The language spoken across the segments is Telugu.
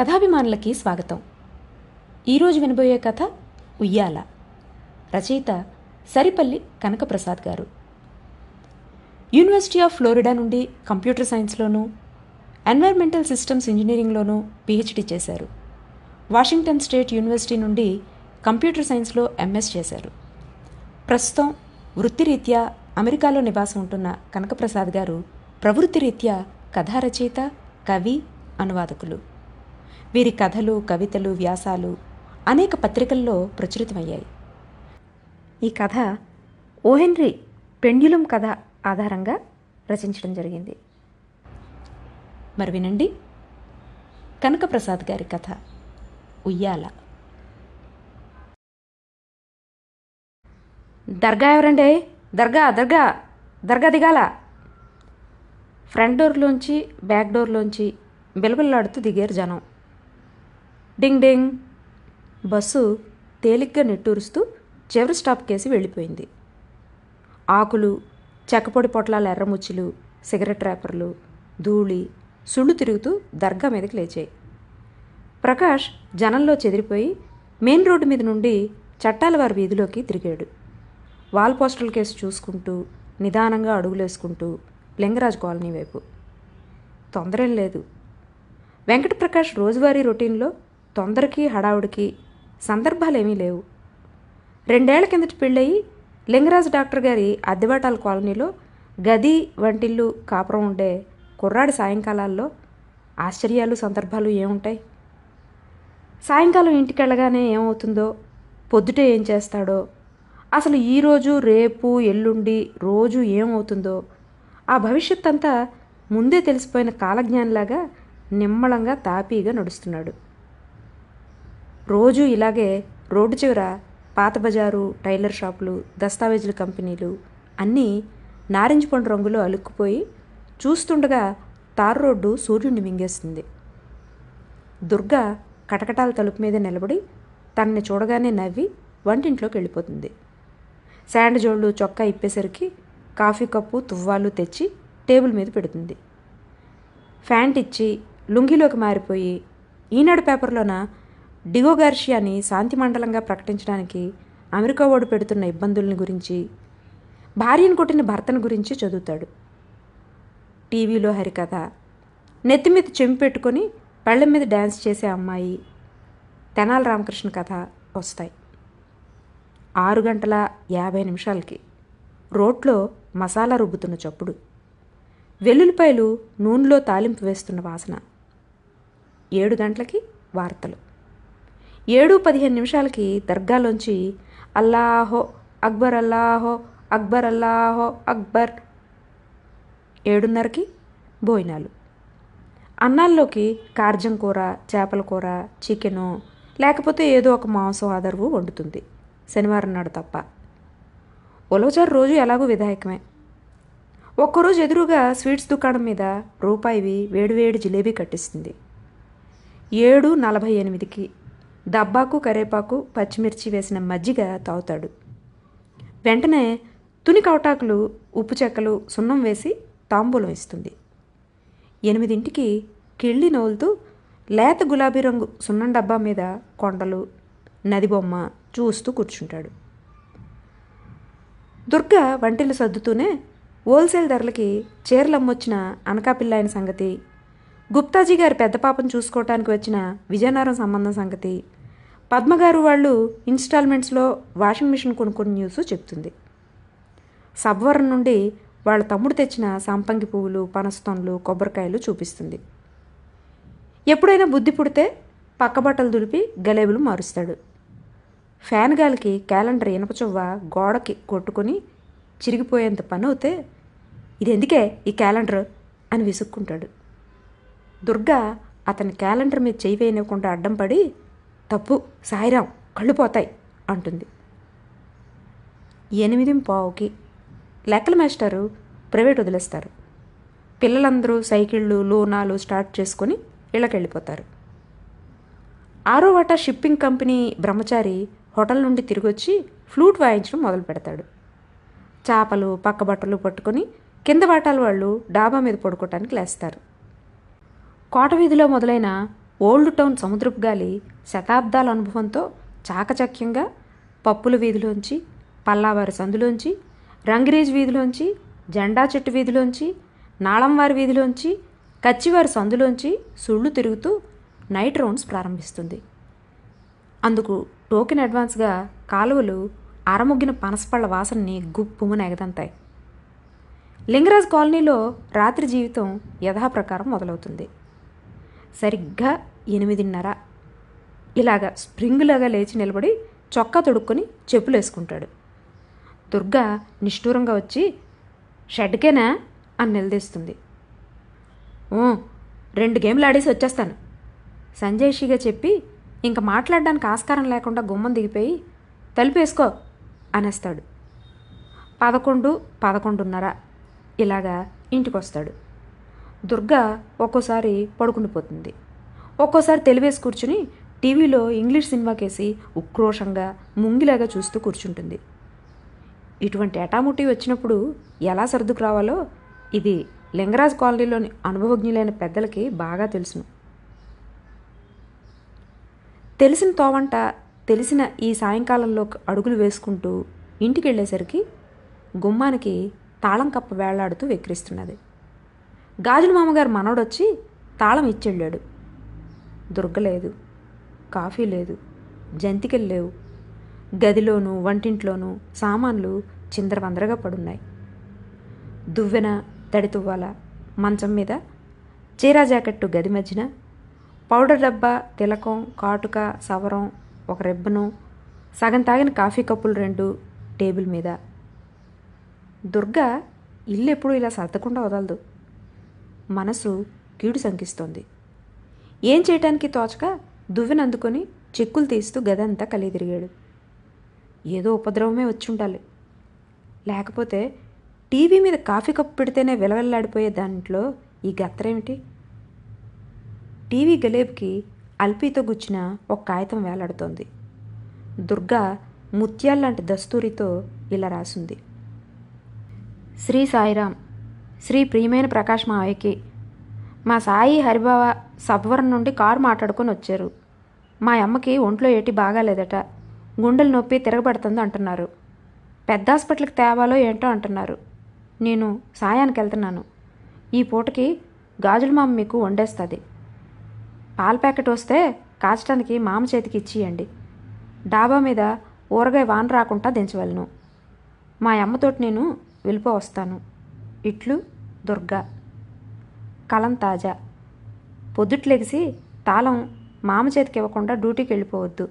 కథాభిమానులకి స్వాగతం. ఈరోజు వినబోయే కథ ఉయ్యాల. రచయిత సరిపల్లి కనకప్రసాద్ గారు. యూనివర్సిటీ ఆఫ్ ఫ్లోరిడా నుండి కంప్యూటర్ సైన్స్లోనూ ఎన్వైర్మెంటల్ సిస్టమ్స్ ఇంజనీరింగ్లోనూ పిహెచ్డి చేశారు. వాషింగ్టన్ స్టేట్ యూనివర్సిటీ నుండి కంప్యూటర్ సైన్స్లో ఎంఎస్ చేశారు. ప్రస్తుతం వృత్తిరీత్యా అమెరికాలో నివాసం ఉంటున్న కనకప్రసాద్ గారు ప్రవృత్తి రీత్యా కథారచయిత కవి అనువాదకులు. వీరి కథలు కవితలు వ్యాసాలు అనేక పత్రికల్లో ప్రచురితమయ్యాయి. ఈ కథ ఓహెన్రీ పెండ్యులం కథ ఆధారంగా రచించడం జరిగింది. మరి వినండి. కనకప్రసాద్ గారి కథ ఉయ్యాల. దర్గా ఎవరండి? దర్గా దర్గా దర్గా దిగాల. ఫ్రంట్ డోర్లోంచి బ్యాక్ డోర్లోంచి బిలబిల్లాడుతూ దిగారు జనం. డింగ్ డింగ్. బస్సు తేలిగ్గా నిట్టూరుస్తూ చివరి స్టాప్ కేసి వెళ్ళిపోయింది. ఆకులు చెక్కపొడి పొట్లాల ఎర్రముచ్చులు సిగరెట్ ర్యాపర్లు ధూళి సుళ్ళు తిరుగుతూ దర్గా మీదకి లేచాయి. ప్రకాష్ జనంలో చెదిరిపోయి మెయిన్ రోడ్డు మీద నుండి చట్టాల వారి వీధిలోకి తిరిగాడు. వాల్ పోస్టల్ కేసు చూసుకుంటూ నిదానంగా అడుగులేసుకుంటూ లింగరాజ్ కాలనీ వైపు. తొందరేం లేదు. వెంకటప్రకాష్ రోజువారీ రొటీన్లో తొందరకి హడావుడికి సందర్భాలేమీ లేవు. రెండేళ్ళ కిందట పెళ్ళయి లింగరాజు డాక్టర్ గారి అద్దెబాటాల కాలనీలో గది వంటిల్లు కాపురం ఉండే కుర్రాడి సాయంకాలాల్లో ఆశ్చర్యాలు సందర్భాలు ఏముంటాయి? సాయంకాలం ఇంటికి వెళ్ళగానే ఏమవుతుందో పొద్దుటే ఏం చేస్తాడో అసలు ఈరోజు రేపు ఎల్లుండి రోజు ఏమవుతుందో ఆ భవిష్యత్ అంతా ముందే తెలిసిపోయిన కాలజ్ఞానిలాగా నిమ్మళంగా తాపీగా నడుస్తున్నాడు. రోజు ఇలాగే రోడ్డు చివర పాత బజారు టైలర్ షాపులు దస్తావేజుల కంపెనీలు అన్నీ నారింజ పండు రంగులో అలుక్కుపోయి చూస్తుండగా తారు రోడ్డు సూర్యుడిని మింగేస్తుంది. దుర్గా కటకటాల తలుపు మీద నిలబడి తనని చూడగానే నవ్వి వంటింట్లోకి వెళ్ళిపోతుంది. శాండ్ జోళ్ళు చొక్కా ఇప్పేసరికి కాఫీ కప్పు తువ్వాలు తెచ్చి టేబుల్ మీద పెడుతుంది. ఫ్యాంట్ ఇచ్చి లుంగిలోకి మారిపోయి ఈనాడు పేపర్లోన డిగో గార్షియాని శాంతి మండలంగా ప్రకటించడానికి అమెరికా ఓడు పెడుతున్న ఇబ్బందుల్ని గురించి భార్యను కొట్టిన భర్తను గురించి చదువుతాడు. టీవీలో హరికథ. నెత్తి మీద చెంపు పెట్టుకొని పళ్ళెం మీద డ్యాన్స్ చేసే అమ్మాయి తెనాల రామకృష్ణ కథ వస్తాయి. ఆరు గంటల యాభై నిమిషాలకి రోట్లో మసాలా రుబ్బుతున్న చప్పుడు. వెల్లుల్లిపాయలు నూనెలో తాలింపు వేస్తున్న వాసన. ఏడు గంటలకి వార్తలు. ఏడు పదిహేను నిమిషాలకి దర్గాలోంచి అల్లాహో అక్బర్ అల్లాహో అక్బర్ అల్లాహో అక్బర్. ఏడున్నరకి భోజనాలు. అన్నాల్లోకి కార్జం కూర చేపల కూర చికెను లేకపోతే ఏదో ఒక మాంసం ఆదరువు వండుతుంది. శనివారం నాడు తప్ప. ఉలవచారు రోజు ఎలాగో విధాయకమే. ఒక్కరోజు ఎదురుగా స్వీట్స్ దుకాణం మీద రూపాయివి వేడివేడి జిలేబీ కట్టిస్తుంది. ఏడు నలభై ఎనిమిదికి దబ్బాకు కరేపాకు పచ్చిమిర్చి వేసిన మజ్జిగ తాగుతాడు. వెంటనే తుని కవటాకులు ఉప్పు చెక్కలు సున్నం వేసి తాంబూలం ఇస్తుంది. ఎనిమిదింటికి కిళ్ళి నవ్వులుతూ లేత గులాబీ రంగు సున్నం డబ్బా మీద కొండలు నది బొమ్మ చూస్తూ కూర్చుంటాడు. దుర్గ వంటిల్లు సర్దుతూనే హోల్సేల్ ధరలకి చీరలు అమ్మొచ్చిన అనకాపిల్ల అయిన సంగతి గుప్తాజీ గారి పెద్ద పాపను చూసుకోవటానికి వచ్చిన విజయనగరం సంబంధం సంగతి పద్మగారు వాళ్ళు ఇన్స్టాల్మెంట్స్లో వాషింగ్ మిషన్ కొనుక్కున్న న్యూస్ చెప్తుంది. సబ్వరం నుండి వాళ్ళ తమ్ముడు తెచ్చిన సంపంగి పువ్వులు పనస్తోన్లు కొబ్బరికాయలు చూపిస్తుంది. ఎప్పుడైనా బుద్ధి పుడితే పక్క బట్టలు దులిపి గలేబులు మారుస్తాడు. ఫ్యాన్ గాలికి క్యాలెండర్ ఇనపచువ్వ గోడకి కొట్టుకొని చిరిగిపోయేంత పని అవుతే ఇది ఎందుకే ఈ క్యాలెండర్ అని విసుక్కుంటాడు. దుర్గా అతని క్యాలెండర్ మీద చేయి వేయనివ్వకుండా అడ్డం పడి తప్పు సాయిరాం కళ్ళు పోతాయి అంటుంది. ఎనిమిది పావుకి లెక్కల మాస్టరు ప్రైవేట్ వదిలేస్తారు. పిల్లలందరూ సైకిళ్ళు లోనాలు స్టార్ట్ చేసుకొని ఇళ్ళకి వెళ్ళిపోతారు ఆరో వాట షిప్పింగ్ కంపెనీ బ్రహ్మచారి హోటల్ నుండి తిరిగొచ్చి ఫ్లూట్ వాయించడం మొదలు పెడతాడు. చేపలు పక్క బట్టలు పట్టుకొని కింద వాటాల వాళ్ళు డాబా మీద పడుకోవటానికి లేస్తారు. కోట వీధిలో మొదలైన ఓల్డ్ టౌన్ సముద్రపు గాలి శతాబ్దాల అనుభవంతో చాకచక్యంగా పప్పుల వీధిలోంచి పల్లావారి సందులోంచి రంగిరేజ్ వీధిలోంచి జెండా చెట్టు వీధిలోంచి నాళంవారి వీధిలోంచి కచ్చివారి సందులోంచి సుళ్ళు తిరుగుతూ నైట్ రౌండ్స్ ప్రారంభిస్తుంది. అందుకు టోకెన్ అడ్వాన్స్గా కాలువలు అరముగ్గిన పనసపళ్ళ వాసనని గుప్పుమని ఎగదంతాయి. లింగరాజ్ కాలనీలో రాత్రి జీవితం యథాప్రకారం మొదలవుతుంది. సరిగ్గా ఎనిమిదిన్నర ఇలాగా స్ప్రింగ్లాగా లేచి నిలబడి చొక్కా తొడుక్కొని చెప్పులు వేసుకుంటాడు దుర్గా నిష్ఠూరంగా వచ్చి షెడ్కేనా? అని నిలదీస్తుంది. ఓ రెండు గేమ్లు ఆడేసి వచ్చేస్తాను. సంజయ్షిగా చెప్పి ఇంక మాట్లాడడానికి ఆస్కారం లేకుండా గుమ్మం దిగిపోయి తలిపేసుకో అనేస్తాడు. పదకొండు పదకొండున్నర ఇలాగా ఇంటికి వస్తాడు దుర్గా ఒక్కోసారి పడుకుండిపోతుంది. ఒక్కోసారి తెలివేసి కూర్చుని టీవీలో ఇంగ్లీష్ సినిమాకేసి ఉక్రోషంగా ముంగిలాగా చూస్తూ కూర్చుంటుంది. ఇటువంటి ఎటాముట్టి వచ్చినప్పుడు ఎలా సర్దుకు రావాలో ఇది లింగరాజ్ కాలనీలోని అనుభవజ్ఞులైన పెద్దలకి బాగా తెలుసును. తెలిసిన తోవంట తెలిసిన ఈ సాయంకాలంలో అడుగులు వేసుకుంటూ ఇంటికి వెళ్ళేసరికి గుమ్మానికి తాళం కప్ప వేళ్ళాడుతూ వెక్కిరిస్తున్నది. గాజుల మామగారు మనవడొచ్చి తాళం ఇచ్చెళ్ళాడు. దుర్గలేదు. కాఫీ లేదు జంతికలు లేవు. గదిలోనూ వంటింట్లోనూ సామాన్లు చిందరవందరగా పడున్నాయి. దువ్వెన తడితువ్వాల మంచం మీద చీరా జాకెట్టు గది మధ్యన పౌడర్ డబ్బా తిలకం కాటుక సవరం ఒక రెబ్బను సగం తాగిన కాఫీ కప్పులు రెండు టేబుల్ మీద. దుర్గా ఇల్లు ఎప్పుడూ ఇలా సర్దకుండా వదలదు. మనసు కీడు శంకిస్తోంది ఏం చేయటానికి తోచక దువ్వెనందుకొని చెక్కులు తీస్తూ గదంతా కలిగి తిరిగాడు ఏదో ఉపద్రవమే వచ్చుండాలి. లేకపోతే టీవీ మీద కాఫీ కప్పు పెడితేనే వెలవెల్లాడిపోయే దాంట్లో ఈ గత్తరేమిటి? టీవీ గలేబ్కి అల్పీతో గుచ్చిన ఒక కాగితం వేలాడుతోంది. దుర్గా ముత్యాల్లాంటి దస్తూరితో ఇలా రాసింది. శ్రీ సాయిరాం శ్రీ ప్రియమైన ప్రకాష్ మావయ్యకి మా సాయి హరిబావ సబ్వరం నుండి కారు మాట్లాడుకొని వచ్చారు. మా అమ్మకి ఒంట్లో ఏటి బాగాలేదట. గుండెలు నొప్పి తిరగబడుతుంది అంటున్నారు. పెద్ద హాస్పిటల్కి తేవాలో ఏంటో అంటున్నారు. నేను సాయానికి వెళ్తున్నాను. ఈ పూటకి గాజుల మామ మీకు వండేస్తుంది. పాల ప్యాకెట్ వస్తే కాచడానికి మామ చేతికి ఇచ్చియండి. డాబా మీద ఊరగాయ వాన రాకుండా దించవలను. మా అమ్మతోటి నేను వెళ్ళిపో వస్తాను. ఇట్లు దుర్గా. కలం తాజా. పొద్దుట్లెగిసి తాళం మామ చేతికి ఇవ్వకుండా డ్యూటీకి వెళ్ళిపోవద్దు.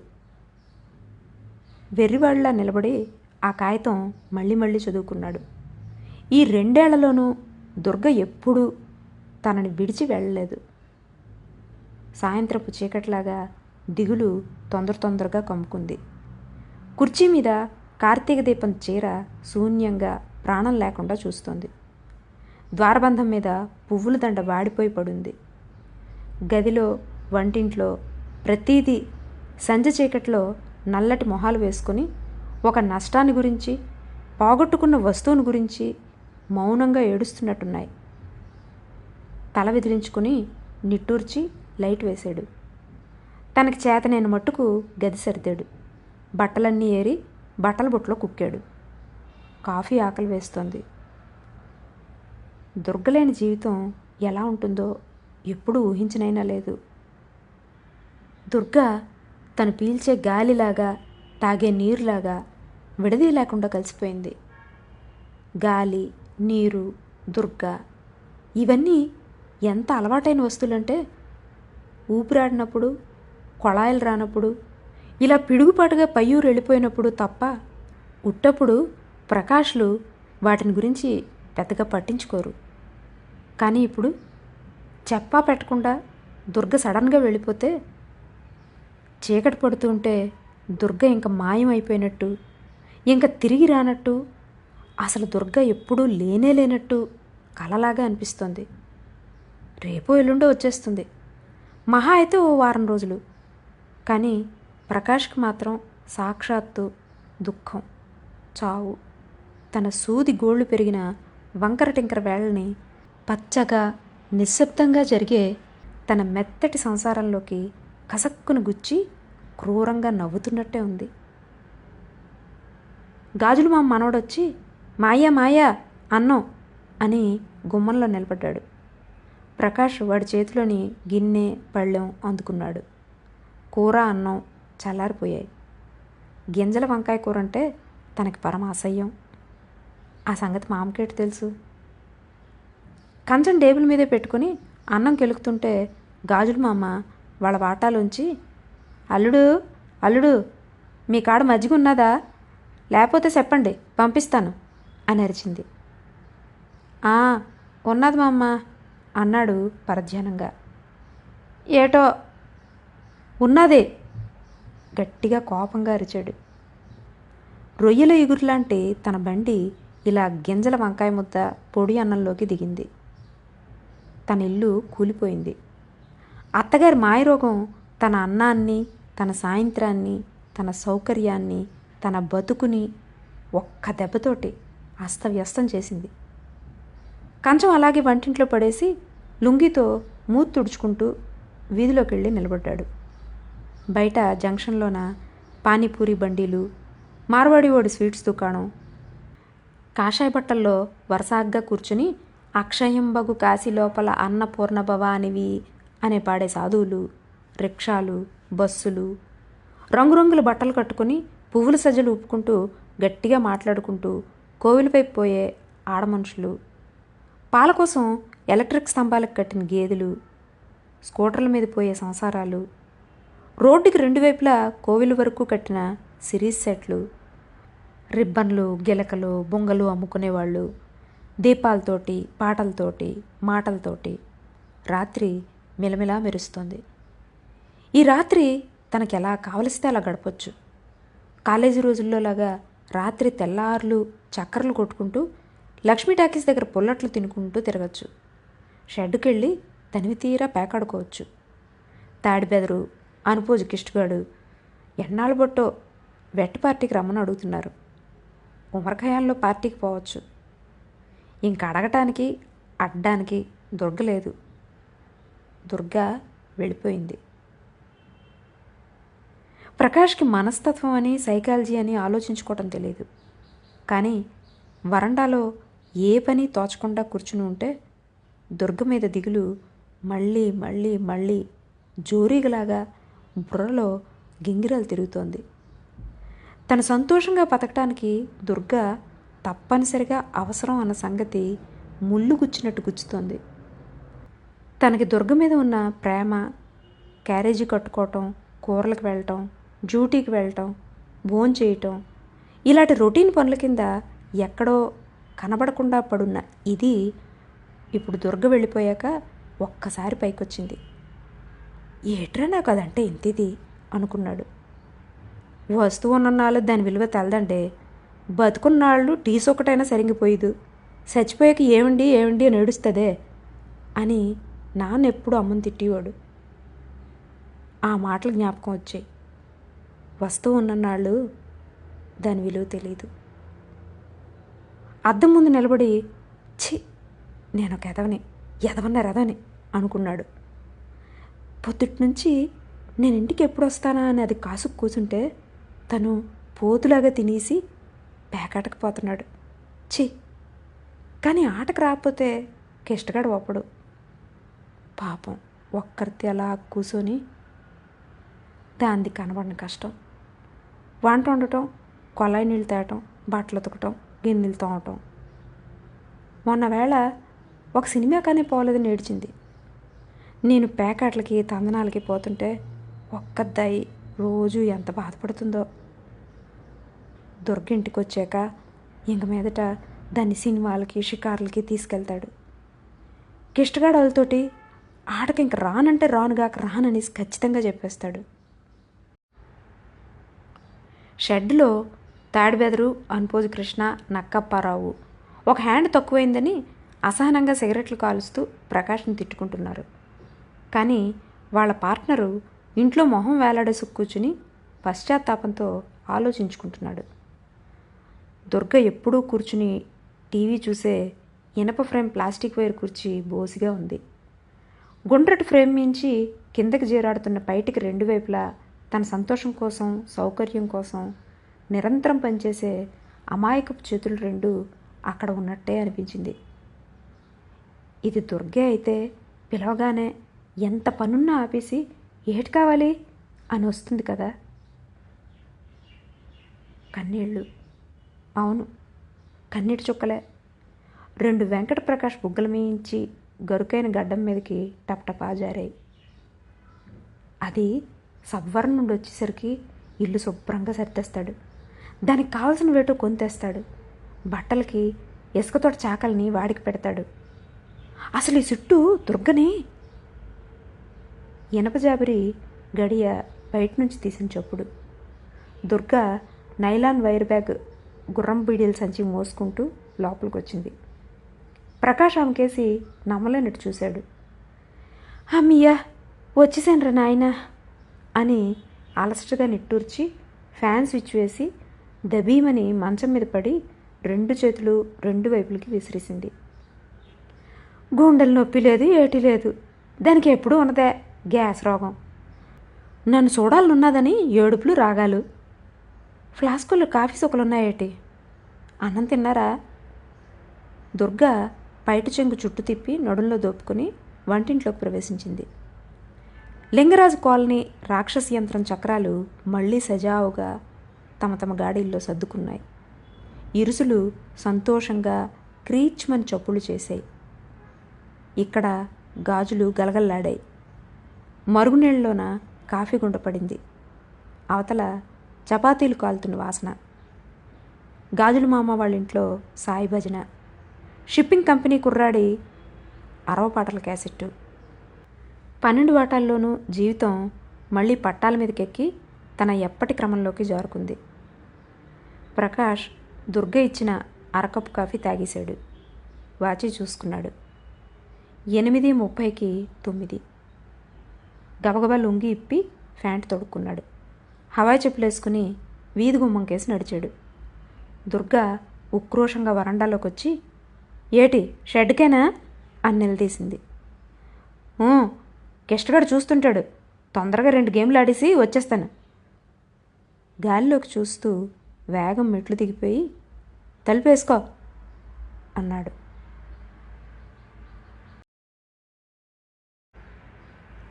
వెర్రివాళ్ళ నిలబడి ఆ కాగితం మళ్ళీ మళ్ళీ చదువుకున్నాడు. ఈ రెండేళ్ళలోనూ దుర్గ ఎప్పుడూ తనని విడిచి వెళ్ళలేదు. సాయంత్రపు చీకట్లాగా దిగులు తొందర తొందరగా కమ్ముకుంది. కుర్చీ మీద కార్తీక దీపం చీర శూన్యంగా ప్రాణం లేకుండా చూస్తోంది. ద్వారబంధం మీద పువ్వుల దండ వాడిపోయి పడుంది. గదిలో వంటింట్లో ప్రతీదీ సంజ చీకట్లో నల్లటి మొహాలు వేసుకొని ఒక నష్టాన్ని గురించి పోగొట్టుకున్న వస్తువుని గురించి మౌనంగా ఏడుస్తున్నట్టున్నాయి. తల విదిలించుకుని నిట్టూర్చి లైట్ వేశాడు. తనకి చేతనైన మట్టుకు గది సర్దాడు. బట్టలన్నీ ఏరి బట్టల బుట్టలో కుక్కాడు. కాఫీ ఆకలి వేస్తోంది. దుర్గలేని జీవితం ఎలా ఉంటుందో ఎప్పుడూ ఊహించనైనా లేదు. దుర్గ తను పీల్చే గాలిలాగా తాగే నీరులాగా విడదీ లేకుండా కలిసిపోయింది. గాలి నీరు దుర్గ ఇవన్నీ ఎంత అలవాటైన వస్తువులంటే ఊపిరాడినప్పుడు కొళాయిలు రానప్పుడు ఇలా పిడుగుపాటుగా పయ్యూరు వెళ్ళిపోయినప్పుడు తప్ప ఉట్టప్పుడు ప్రకాష్లు వాటిని గురించి పెద్దగా పట్టించుకోరు. కానీ ఇప్పుడు చెప్పా పెట్టకుండా దుర్గ సడన్గా వెళ్ళిపోతే చీకటి పడుతుంటే దుర్గ ఇంక మాయమైపోయినట్టు ఇంక తిరిగి రానట్టు అసలు దుర్గ ఎప్పుడూ లేనే లేనట్టు కలలాగా అనిపిస్తుంది. రేపు ఎల్లుండో వచ్చేస్తుంది. మహా అయితే ఓ వారం రోజులు. కానీ ప్రకాష్కి మాత్రం సాక్షాత్తు దుఃఖం. చావు. తన సూది గోళ్ళు పెరిగిన వంకర టింకర వేళ్ళని పచ్చగా నిశ్శబ్దంగా జరిగే తన మెత్తటి సంసారంలోకి కసక్కును గుచ్చి క్రూరంగా నవ్వుతున్నట్టే ఉంది. గాజులు మా మనవడొచ్చి మాయా మాయా అన్నం అని గుమ్మంలో నిలబడ్డాడు. ప్రకాష్ వాడి చేతిలోని గిన్నె పళ్ళెం అందుకున్నాడు. కూర అన్నం చల్లారిపోయాయి. గింజల వంకాయ కూర అంటే తనకి పరమ అసహ్యం. ఆ సంగతి మామకేటి తెలుసు? కంచం టేబుల్ మీదే పెట్టుకుని అన్నం కెలుకుతుంటే గాజుల మామ వాళ్ళ వాటాలోంచి అల్లుడు అల్లుడు మీ కాడ మజ్జిగ ఉన్నదా లేకపోతే చెప్పండి పంపిస్తాను అని అరిచింది. ఉన్నది మా అమ్మ అన్నాడు పరధ్యానంగా. ఏటో ఉన్నది గట్టిగా కోపంగా అరిచాడు. రొయ్యల ఎగురులాంటి తన బండి ఇలా గింజల వంకాయ ముద్ద పొడి అన్నంలోకి దిగింది. తన ఇల్లు కూలిపోయింది. అత్తగారి మాయరోగం తన అన్నాన్ని తన సాయంత్రాన్ని తన సౌకర్యాన్ని తన బతుకుని ఒక్క దెబ్బతోటి అస్తవ్యస్తం చేసింది. కంచం అలాగే వంటింట్లో పడేసి లుంగితో మూతి తుడుచుకుంటూ వీధిలోకి వెళ్ళి నిలబడ్డాడు. బయట జంక్షన్లోన పానీపూరి బండీలు మార్వాడి ఓడి స్వీట్స్ దుకాణం కాషాయ బట్టల్లో వరసాగ్గా కూర్చుని అక్షయంబగు కాశీ లోపల అన్నపూర్ణ భవానివి అనే పాడే సాధువులు రిక్షాలు బస్సులు రంగురంగుల బట్టలు కట్టుకుని పువ్వుల సజ్జలు ఊపుకుంటూ గట్టిగా మాట్లాడుకుంటూ కోవిలపై పోయే ఆడమనుషులు. పాల కోసం ఎలక్ట్రిక్ స్తంభాలకు కట్టిన గేదెలు స్కూటర్ల మీద పోయే సంసారాలు రోడ్డుకి రెండు వైపులా కోవిల వరకు కట్టిన సిరీస్ సెట్లు రిబ్బన్లు గిలకలు బొంగలు అమ్ముకునేవాళ్ళు. దీపాలతోటి పాటలతోటి మాటలతోటి రాత్రి మిలమిలా మెరుస్తుంది. ఈ రాత్రి తనకి ఎలా కావలిస్తే అలా గడపచ్చు. కాలేజీ రోజుల్లో లాగా రాత్రి తెల్లార్లు చక్కర్లు కొట్టుకుంటూ లక్ష్మీ టాకీస్ దగ్గర పుల్లట్లు తినుకుంటూ తిరగచ్చు. షెడ్డుకి వెళ్ళి తనివి తీరా పేకాడుకోవచ్చు. తాడిబెదరు అనుపోజు కిష్టుగాడు ఎన్నాళ్ళు బొట్టో వెట్ పార్టీకి రమ్మని అడుగుతున్నారు. ఉమరఖయాల్లో పార్టీకి పోవచ్చు. ఇంక అడగటానికి అడ్డానికి దుర్గ లేదు. దుర్గ వెళ్ళిపోయింది. ప్రకాష్కి మనస్తత్వం అని సైకాలజీ అని ఆలోచించుకోవటం తెలియదు కానీ వరండాలో ఏ పని తోచకుండా కూర్చుని ఉంటే దుర్గ మీద దిగులు మళ్ళీ మళ్ళీ మళ్ళీ జోరీగలాగా బుర్రలో గింగిరాలు తిరుగుతోంది. తను సంతోషంగా బతకటానికి దుర్గ తప్పనిసరిగా అవసరం అన్న సంగతి ముళ్ళు గుచ్చినట్టు గుచ్చుతోంది. తనకి దుర్గ మీద ఉన్న ప్రేమ క్యారేజీ కట్టుకోవటం కూరలకు వెళ్ళటం డ్యూటీకి వెళ్ళటం భోన్ చేయటం ఇలాంటి రొటీన్ పనుల కింద ఎక్కడో కనబడకుండా పడున్న ఇది ఇప్పుడు దుర్గ వెళ్ళిపోయాక ఒక్కసారి పైకొచ్చింది. ఏట్రా నాకు అదంటే ఇంతిది అనుకున్నాడు. వస్తువు ఉన్ననాళ్ళు దాని విలువ తెలదండి బతుకున్నాళ్ళు టీస్ ఒకటైనా సరిగిపోయేదు. చచ్చిపోయాక ఏమండి ఏమండి అని ఏడుస్తుందే అని నాన్న ఎప్పుడు అమ్మని తిట్టేవాడు. ఆ మాటలు జ్ఞాపకం వచ్చాయి. వస్తూ ఉన్ననాళ్ళు దాని విలువ తెలియదు అద్దం ముందు నిలబడి ఛీ నేను ఒక ఎదవని ఎదవన్న ఎదవని అనుకున్నాడు. పొద్దుటి నుంచి నేను ఇంటికి ఎప్పుడు వస్తానా అని అది కాసుకు కూర్చుంటే తను పోతులాగా తినేసి పేకాటకపోతున్నాడు. ఛీ! కానీ ఆటకు రాకపోతే కిష్టగాడు ఒప్పడు. పాపం ఒక్కరితే అలా కూర్చొని దాంది కనబడిన కష్టం. వంట వండటం కొలాయి నీళ్ళు తేయటం బట్టలు ఉతకటం గిన్నెలు తోమటం. మొన్న వేళ ఒక సినిమా కానీ పోలేదని ఏడ్చింది. నేను పేకాట్లకి తందనాలకి పోతుంటే ఒక్కదాయి రోజు ఎంత బాధపడుతుందో దుర్గ ఇంటికి వచ్చాక ఇంక మీదట దాన్ని సినిమాలకి షికార్లకి తీసుకెళ్తాడు. కిష్టగాడు వాళ్ళతోటి ఆటకి ఇంక రానంటే రానుగాక రానని ఖచ్చితంగా చెప్పేస్తాడు. షెడ్లో తాడిబెదరు అనుపోజు కృష్ణ నక్కప్పారావు ఒక హ్యాండ్ తక్కువైందని అసహనంగా సిగరెట్లు కాలుస్తూ ప్రకాష్ని తిట్టుకుంటున్నారు. కానీ వాళ్ళ పార్ట్నరు ఇంట్లో మొహం వేలాడేసి కూర్చుని పశ్చాత్తాపంతో ఆలోచించుకుంటున్నాడు. దుర్గ ఎప్పుడూ కూర్చుని టీవీ చూసే ఇనప ఫ్రేమ్ ప్లాస్టిక్ వైర్ కుర్చీ బోసిగా ఉంది. గుండ్రటి ఫ్రేమ్ మించి కిందకి జీరాడుతున్న పైటికి రెండు వైపులా తన సంతోషం కోసం సౌకర్యం కోసం నిరంతరం పనిచేసే అమాయకపు చేతులు రెండు అక్కడ ఉన్నట్టే అనిపించింది. ఇది దుర్గే అయితే పిలవగానే ఎంత పనున్నా ఆపేసి ఏటి కావాలి అని వస్తుంది కదా. కన్నీళ్ళు అవును. కన్నీటి చుక్కలే. రెండు వెంకట ప్రకాష్ బుగ్గలు మీయించి గరుకైన గడ్డం మీదకి టపటపా జారాయి. అది సబ్వరం నుండి వచ్చేసరికి ఇల్లు శుభ్రంగా సర్దేస్తాడు. దానికి కావాల్సిన వేటో కొంతేస్తాడు. బట్టలకి ఇసుకతోటి చాకల్ని వాడికి పెడతాడు. అసలు ఈ చుట్టూ దుర్గని. ఇనపజాబరి గడియ బయట నుంచి తీసిన చప్పుడు. దుర్గ నైలాన్ వైర్ బ్యాగ్ గుర్రం బీడీల సంచి మోసుకుంటూ లోపలికి వచ్చింది ప్రకాష్ ఆమెకేసి నమ్మలేనట్టు చూశాడు. అమ్మయ్యా వచ్చేసాను రా నాయన అని అలసటగా నిట్టూర్చి ఫ్యాన్ స్విచ్ వేసి దబీమని మంచం మీద పడి రెండు చేతులు రెండు వైపులకి విసిరేసింది. గుండెలు నొప్పి లేదు ఏటి లేదు. దానికి ఎప్పుడూ ఉన్నదే గ్యాస్ రోగం. నన్ను చూడాలనున్నదని ఏడుపులు రాగాలు. ఫ్లాస్కుల్లో కాఫీ సుక్కలున్నాయేటి అన్నం తిన్నారా? దుర్గా బయట చెంగు చుట్టు తిప్పి నడుంలో దోపుకుని వంటింట్లోకి ప్రవేశించింది. లింగరాజు కాలనీ రాక్షస యంత్రం చక్రాలు మళ్ళీ సజావుగా తమ తమ గాడీల్లో సర్దుకున్నాయి. ఇరుసులు సంతోషంగా క్రీచ్మని చప్పులు చేశాయి. ఇక్కడ గాజులు గలగల్లాడాయి. మరుగునీళ్ళలోన కాఫీ గుండ పడింది. అవతల చపాతీలు కాలుతున్న వాసన. గాజుల మామ వాళ్ళ ఇంట్లో సాయి భజన. షిప్పింగ్ కంపెనీ కుర్రాడి అరవ పాటల క్యాసెట్టు. పన్నెండు వాటాల్లోనూ జీవితం మళ్ళీ పట్టాల మీదకెక్కి తన ఎప్పటి క్రమంలోకి జారుకుంది. ప్రకాష్ దుర్గ ఇచ్చిన అరకప్పు కాఫీ తాగేశాడు. వాచి చూసుకున్నాడు. ఎనిమిది ముప్పైకి తొమ్మిది. గబగబా లొంగి ఇప్పి ఫ్యాంట్ తొడుక్కున్నాడు. హవాయి చెప్పులు వేసుకుని వీధి గుమ్మంకేసి నడిచాడు. దుర్గా ఉక్రోషంగా వరండాలోకి వచ్చి ఏటి షెడ్కేనా అని నిలదీసింది. గెస్ట్గాడు కిష్టగాడు చూస్తుంటాడు. తొందరగా రెండు గేమ్లు ఆడేసి వచ్చేస్తాను. గాలిలోకి చూస్తూ వేగం మెట్లు దిగిపోయి తలుపేసుకో అన్నాడు.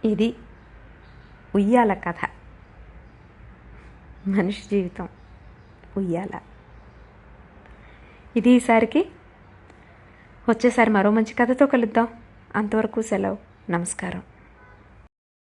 ఇది ఉయ్యాల కథ. మనిషి జీవితం ఉయ్యాల. ఇది ఈసారికి వచ్చేసారి మరో మంచి కథతో కలుద్దాం. అంతవరకు సెలవు. నమస్కారం.